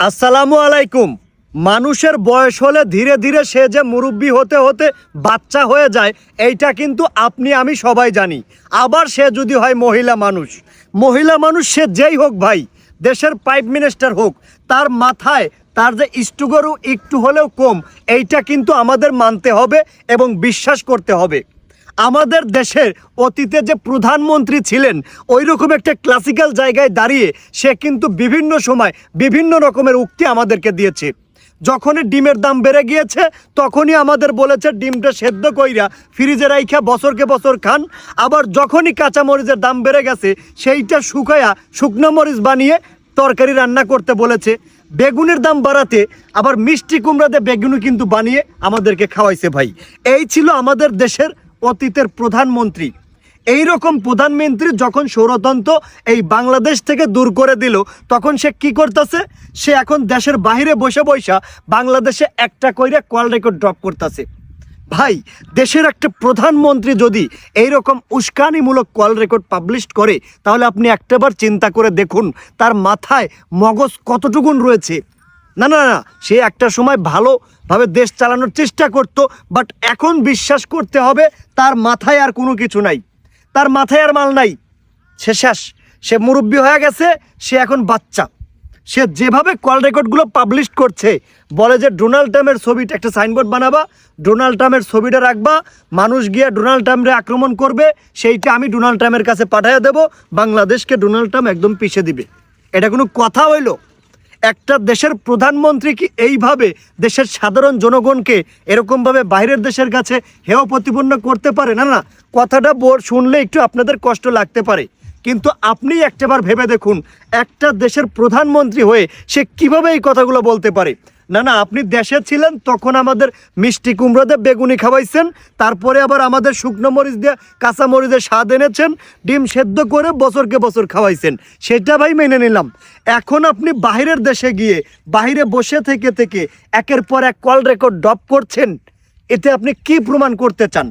আসসালামু আলাইকুম। মানুষের বয়স হলে ধীরে ধীরে সে যে মুরব্বী হতে হতে বাচ্চা হয়ে যায়, এইটা কিন্তু আপনি, আমি সবাই জানি। আবার সে যদি হয় মহিলা মানুষ। মহিলা মানুষ সে যেই হোক ভাই, দেশের প্রাইম মিনিস্টার হোক, তার মাথায় তার যে ইষ্টুগরু একটু হলেও কম, এইটা কিন্তু আমাদের মানতে হবে এবং বিশ্বাস করতে হবে। আমাদের দেশের অতীতে যে প্রধানমন্ত্রী ছিলেন ওই রকম একটা ক্লাসিক্যাল জায়গায় দাঁড়িয়ে সে কিন্তু বিভিন্ন সময় বিভিন্ন রকমের উক্তি আমাদেরকে দিয়েছে। যখনই ডিমের দাম বেড়ে গিয়েছে, তখনই আমাদের বলেছে ডিমটা সেদ্ধ কইরা ফ্রিজে রাইখা, বছরকে বছর খান। আবার যখনই কাঁচা মরিচের দাম বেড়ে গেছে, সেইটা শুকায়া শুকনো মরিচ বানিয়ে তরকারি রান্না করতে বলেছে। বেগুনের দাম বাড়াতে, আবার মিষ্টি কুমড়াতে বেগুনও কিন্তু বানিয়ে আমাদেরকে খাওয়াইছে ভাই। এই ছিল আমাদের দেশের অতীতের প্রধানমন্ত্রী। এই রকম প্রধানমন্ত্রী যখন সৌরতন্ত্র এই বাংলাদেশ থেকে দূর করে দিল, তখন সে কি করতেছে? সে এখন দেশের বাইরে বসে বসা বাংলাদেশে একটা কইরা কল রেকর্ড ড্রপ করতেছে। ভাই, দেশের একটা প্রধানমন্ত্রী যদি এই রকম উস্কানিমূলক কল রেকর্ড পাবলিশ করে, তাহলে আপনি একটাবার চিন্তা করে দেখুন, তার মাথায় মগজ কতটুকুন রয়েছে। না না না, সে একটা সময় ভালোভাবে দেশ চালানোর চেষ্টা করত বাট এখন বিশ্বাস করতে হবে তার মাথায় আর কোনো কিছু নাই। তার মাথায় আর মাল নাই। সে শেষ। সে মুরব্বী হয়ে গেছে, সে এখন বাচ্চা। সে যেভাবে কল রেকর্ডগুলো পাবলিশ করছে, বলে যে ডোনাল্ড ট্রাম্পের ছবিটা, একটা সাইনবোর্ড বানাবা, ডোনাল্ড ট্রাম্পের ছবিটা রাখবা, মানুষ গিয়ে ডোনাল্ড ট্রাম্পরে আক্রমণ করবে, সেইটা আমি ডোনাল্ড ট্রাম্পের কাছে পাঠিয়ে দেবো, বাংলাদেশকে ডোনাল্ড ট্রাম্প একদম পিছিয়ে দিবে। এটা কোনো কথা হইল? একটা দেশের প্রধানমন্ত্রী কি এইভাবে দেশের সাধারণ জনগণকে এরকমভাবে বাইরের দেশের কাছে হেয় প্রতিপন্ন করতে পারে? না না, কথাটা বোর শুনলে একটু আপনাদের কষ্ট লাগতে পারে। কিন্তু আপনি একটাবার ভেবে দেখুন, একটা দেশের প্রধানমন্ত্রী হয়ে সে কীভাবে এই কথাগুলো বলতে পারে? না না, আপনি দেশে ছিলেন, তখন আমাদের মিষ্টি কুমড়ো দিয়ে বেগুনি খাওয়াইছেন, তারপরে আবার আমাদের শুকনো মরিচ দিয়ে কাঁচা মরিচের স্বাদ এনেছেন, ডিম সেদ্ধ করে বছরকে বছর খাওয়াইছেন। সেটা ভাই মেনে নিলাম। এখন আপনি বাইরের দেশে গিয়ে বাইরে বসে থেকে থেকে একের পর এক কল রেকর্ড ডপ করছেন, এতে আপনি কি প্রমাণ করতে চান?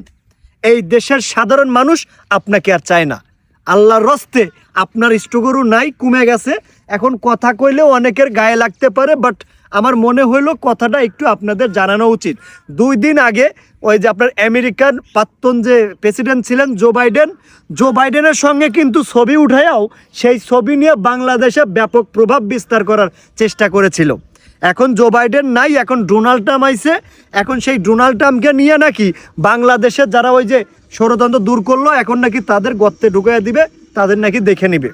এই দেশের সাধারণ মানুষ আপনাকে আর চায় না। আল্লাহর রস্তে আপনার ইষ্টগরু নাই, কমে গেছে। এখন কথা কইলেও অনেকের গায়ে লাগতে পারে বাট আমার মনে হইল কথাটা একটু আপনাদের জানানো উচিত। দুই দিন আগে ওই যে আপনার আমেরিকান প্রাক্তন যে প্রেসিডেন্ট ছিলেন জো বাইডেন, জো বাইডেনের সঙ্গে কিন্তু ছবি উঠায়াও সেই ছবি নিয়ে বাংলাদেশে ব্যাপক প্রভাব বিস্তার করার চেষ্টা করেছিল। এখন জো বাইডেন নাই, এখন ডোনাল্ড ট্রাম্প আইছে। এখন সেই ডোনাল্ড ট্রাম্পকে নিয়ে নাকি বাংলাদেশের যারা ওই যে ষড়যন্ত্র দূর করল, এখন নাকি তাদের গর্তে ঢুকিয়ে দিবে, তাদের নাকি দেখে নিবে।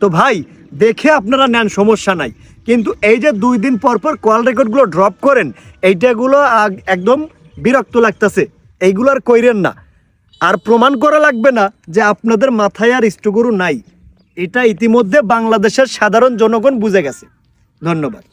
তো ভাই দেখে আপনারা নেন, সমস্যা নাই। কিন্তু এই যে দুই দিন পর পর কল রেকর্ডগুলো ড্রপ করেন এইটাগুলো একদম বিরক্ত লাগতেছে। এইগুলো আর কইরেন না। আর প্রমাণ করা লাগবে না যে আপনাদের মাথায় আর ইষ্টগুরু নাই। এটা ইতিমধ্যে বাংলাদেশের সাধারণ জনগণ বুঝে গেছে। ধন্যবাদ।